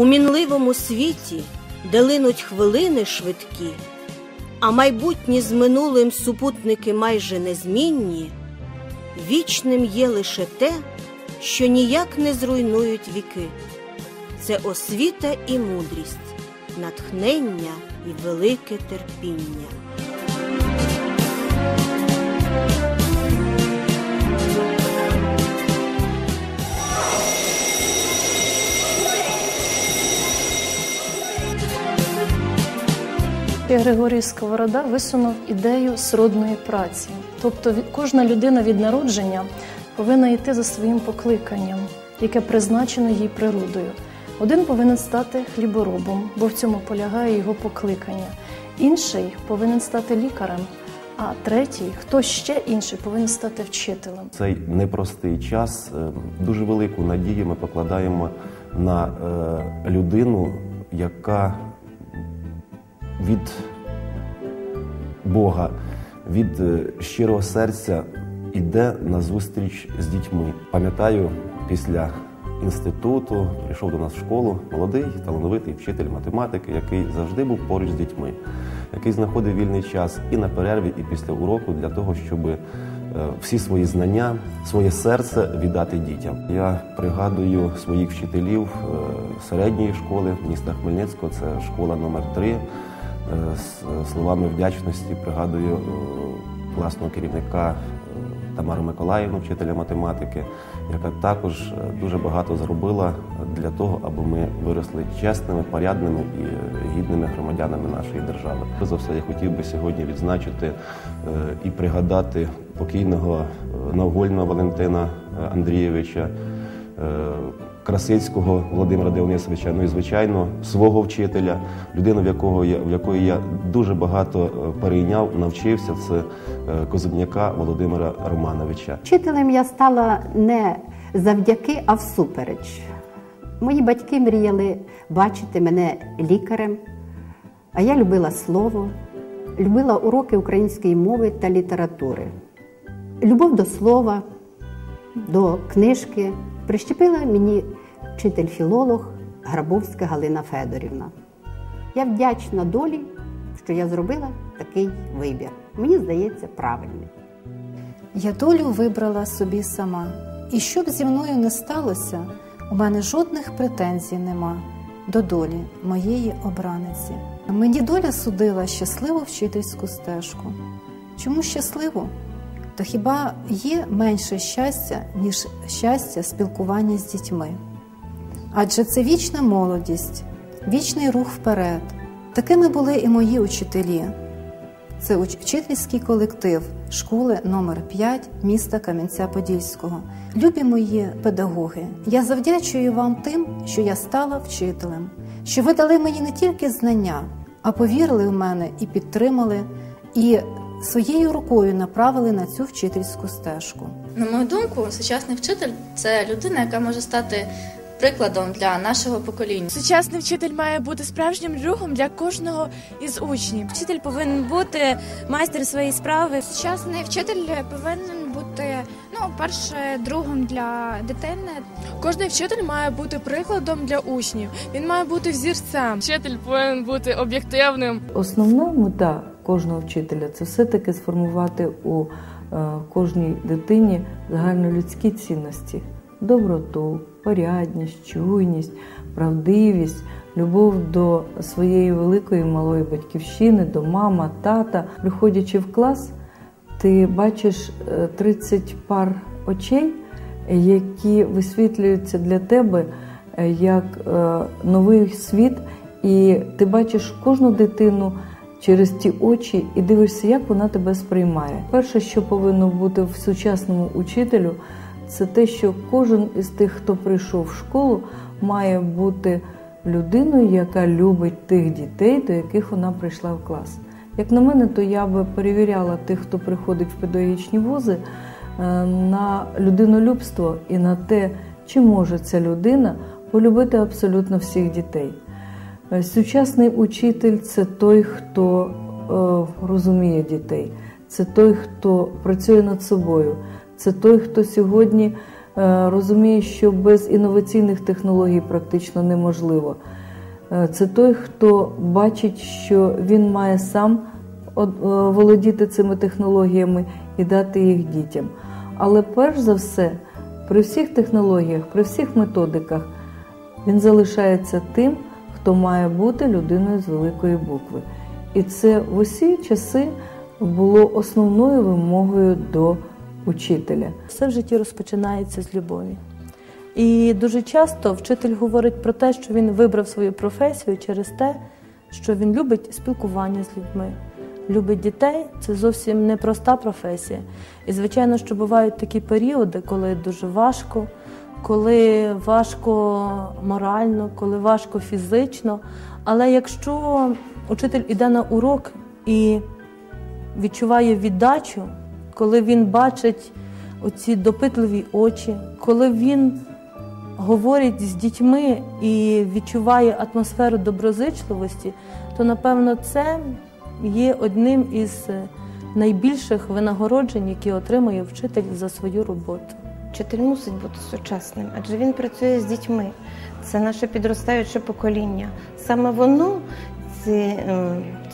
У мінливому світі, де линуть хвилини швидкі, а майбутні з минулим супутники майже незмінні, вічним є лише те, що ніяк не зруйнують віки. Це освіта і мудрість, натхнення і велике терпіння. Григорій Сковорода висунув ідею сродної праці. Тобто кожна людина від народження повинна йти за своїм покликанням, яке призначено їй природою. Один повинен стати хліборобом, бо в цьому полягає його покликання. Інший повинен стати лікарем, а третій, хто ще інший, повинен стати вчителем. Цей непростий час е, дуже велику надію ми покладаємо на е, людину, яка від Бога, від е, щирого серця йде на зустріч з дітьми. Пам'ятаю, після інституту прийшов до нас в школу молодий, талановитий вчитель математики, який завжди був поруч з дітьми, який знаходив вільний час і на перерві, і після уроку для того, щоб е, всі свої знання, своє серце віддати дітям. Я пригадую своїх вчителів е, середньої школи міста Хмельницького, це школа номер 3 Е, з словами вдячності пригадую е, класного керівника е, Тамару Миколаївну, вчителя математики, яка також е, дуже багато зробила для того, аби ми виросли чесними, порядними і е, гідними громадянами нашої держави. За все, я хотів би сьогодні відзначити е, і пригадати покійного е, Валентина е, Андрійовича. Красицького Володимира Дионисовича, ну і звичайно свого вчителя, людину, в якого я в якої я дуже багато е, перейняв, навчився. Це е, Козубняка Володимира Романовича. Вчителем я стала не завдяки, а всупереч. Мої батьки мріяли бачити мене лікарем, а я любила слово, любила уроки української мови та літератури. Любов до слова, до книжки прищепила мені вчитель-філолог Грабовська Галина Федорівна. Я вдячна долі, що я зробила такий вибір. Мені здається, правильний. Я долю вибрала собі сама. І що б зі мною не сталося, у мене жодних претензій нема до долі моєї обраниці. Мені доля судила щасливу вчительську стежку. Чому щасливу? То хіба є менше щастя, ніж щастя спілкування з дітьми? Адже це вічна молодість, вічний рух вперед. Такими були і мої учителі. Це уч- вчительський колектив школи номер 5 міста Кам'янця-Подільського. Любі мої педагоги, я завдячую вам тим, що я стала вчителем, що ви дали мені не тільки знання, а повірили в мене і підтримали, і своєю рукою направили на цю вчительську стежку. На мою думку, сучасний вчитель це людина, яка може стати прикладом для нашого покоління. Сучасний вчитель має бути справжнім другом для кожного із учнів. Вчитель повинен бути майстер своєї справи. Сучасний вчитель повинен бути ну, перше, другом для дитини. Кожний вчитель має бути прикладом для учнів. Він має бути взірцем. Вчитель повинен бути об'єктивним. Основна мета кожного вчителя. Це все-таки сформувати у е, кожній дитині загальнолюдські цінності: доброту, порядність, чуйність, правдивість, любов до своєї великої малої батьківщини, до мама, тата. Приходячи в клас, ти бачиш е, 30 пар очей, які висвітлюються для тебе е, як е, новий світ, і ти бачиш кожну дитину через ті очі і дивишся, як вона тебе сприймає. Перше, що повинно бути в сучасному учителю, це те, що кожен із тих, хто прийшов в школу, має бути людиною, яка любить тих дітей, до яких вона прийшла в клас. Як на мене, то я би перевіряла тих, хто приходить в педагогічні вузи, е, на людинолюбство і на те, чи може ця людина полюбити абсолютно всіх дітей. Е, Сучасний учитель це той, хто е, розуміє дітей, це той, хто працює над собою, це той, хто сьогодні е, розуміє, що без інноваційних технологій практично неможливо. Це той, хто бачить, що він має сам володіти цими технологіями і дати їх дітям. Але перш за все, при всіх технологіях, при всіх методиках, він залишається тим, хто має бути людиною з великої букви. І це в усі часи було основною вимогою до учителя. Все в житті розпочинається з любові. І дуже часто вчитель говорить про те, що він вибрав свою професію через те, що він любить спілкування з людьми, любить дітей. Це зовсім непроста професія. І, звичайно, що бувають такі періоди, коли дуже важко, коли важко морально, коли важко фізично. Але якщо учитель іде на урок і відчуває віддачу, коли він бачить оці допитливі очі, коли він говорить з дітьми і відчуває атмосферу доброзичливості, то напевно це є одним із найбільших винагороджень, які отримує вчитель за свою роботу. Вчитель мусить бути сучасним, адже він працює з дітьми. Це наше підростаюче покоління. Саме воно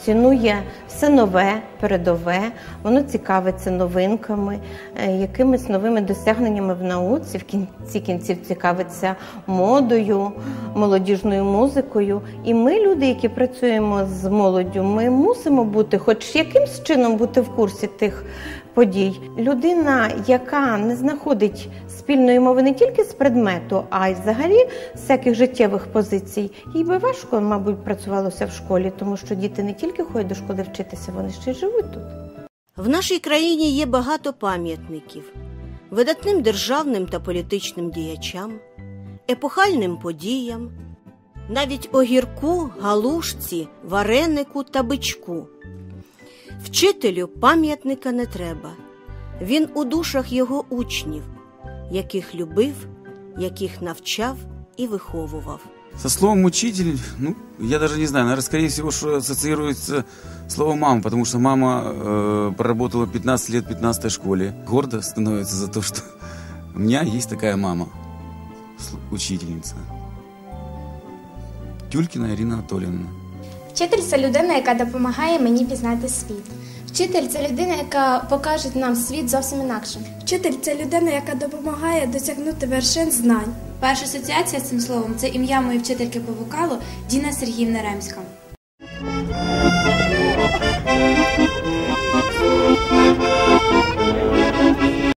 цінує все нове, передове, воно цікавиться новинками, е, якимись новими досягненнями в науці, в кінці кінців цікавиться модою, молодіжною музикою. І ми, люди, які працюємо з молоддю, ми мусимо бути, хоч якимсь чином бути в курсі тих подій. Людина, яка не знаходить спільної мови не тільки з предмету, а й взагалі всяких життєвих позицій, їй би важко, мабуть, працювалося в школі, тому що діти не тільки ходять до школи вчитися, вони ще й живуть тут. В нашій країні є багато пам'ятників видатним державним та політичним діячам, епохальним подіям, навіть огірку, галушці, варенику та бичку. Вчителю пам'ятника не треба. Він у душах його учнів, яких любив, яких навчав і виховував. Со словом учитель, ну, я даже не знаю, наверное, скорее всего, что ассоциируется слово мама, потому что мама э, проработала 15 лет в 15 школе. Гордо становится за то, что у меня есть такая мама, учительница. Тюлькіна Ірина Анатоліївна. Вчитель це людина, яка допомагає мені пізнати світ. Вчитель це людина, яка покаже нам світ зовсім інакше. Вчитель це людина, яка допомагає досягнути вершин знань. Перша асоціація з цим словом це ім'я моєї вчительки по вокалу Діна Сергіївна Ремська.